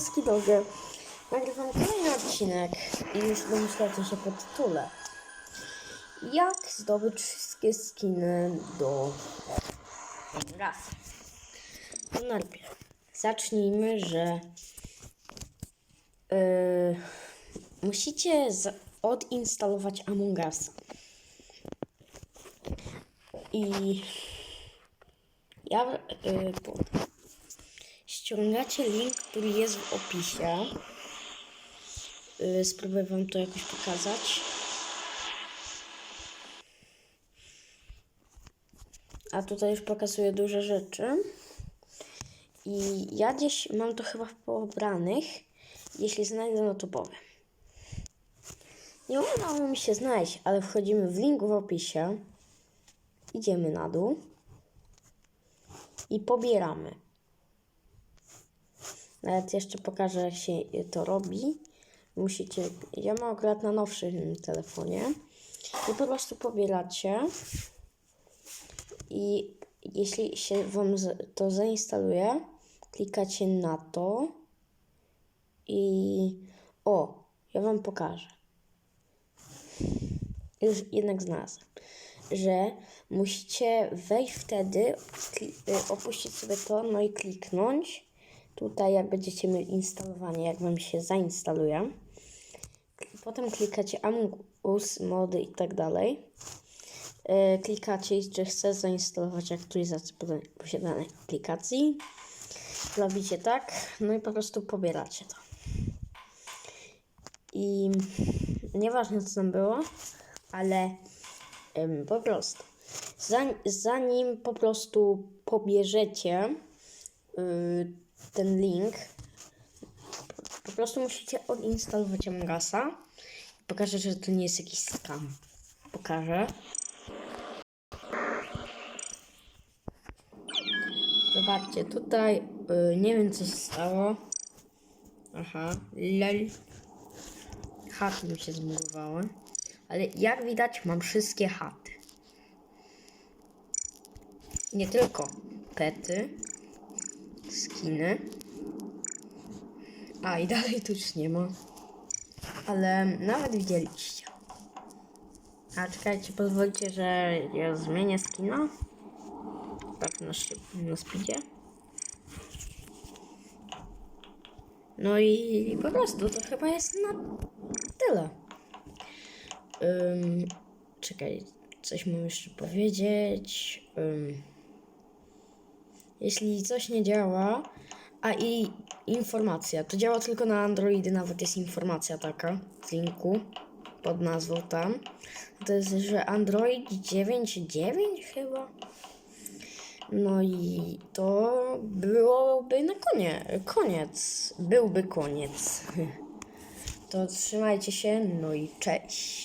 skinowie. Nagrywam kolejny odcinek i już domyślacie się po tytule. Jak zdobyć wszystkie skiny do raz. To najpierw zacznijmy, że yy, musicie odinstalować Among Us. I ja yy, ściągacie link, który jest w opisie. Yy, spróbuję wam to jakoś pokazać. A tutaj już pokazuję duże rzeczy. I ja gdzieś mam to chyba w pobranych. Jeśli znajdę, no to powiem. Nie udało mi się znaleźć, ale wchodzimy w link w opisie. Idziemy na dół. I pobieramy. Nawet jeszcze pokażę, jak się to robi. Musicie. Ja mam akurat na nowszym telefonie. I po prostu pobieracie. I jeśli się Wam to zainstaluje, klikacie na to i o, ja Wam pokażę. Już jednak znalazłem, że musicie wejść wtedy, y, opuścić sobie to, no i kliknąć. Tutaj jak będziecie mieli instalowanie, jak Wam się zainstaluje. Potem klikacie Among Us, mody i tak dalej e, klikacie, że chce zainstalować aktualizację posiadanej aplikacji. Robicie tak, no i po prostu pobieracie to. I nieważne co tam było, ale em, po prostu zanim, zanim po prostu pobierzecie y, ten link, po prostu musicie odinstalować Among Usa. Pokażę, że to nie jest jakiś scam. Pokażę. Zobaczcie, tutaj y, nie wiem co się stało. Aha, lel. Chaty mi się zmurowały. Ale jak widać mam wszystkie chaty. Nie tylko pety, skiny. A i dalej tu już nie ma. Ale nawet widzieliście. A czekajcie, pozwólcie, że ja zmienię skina. Tak na, szyb, na. No i po prostu to chyba jest na tyle. Ym, czekaj, coś mam jeszcze powiedzieć. Ym, jeśli coś nie działa, a i informacja, to działa tylko na Androidy, nawet jest informacja taka w linku pod nazwą tam. To jest, że Android 9.9 chyba. No i to byłoby na koniec. Koniec. Byłby koniec. To trzymajcie się, no i cześć.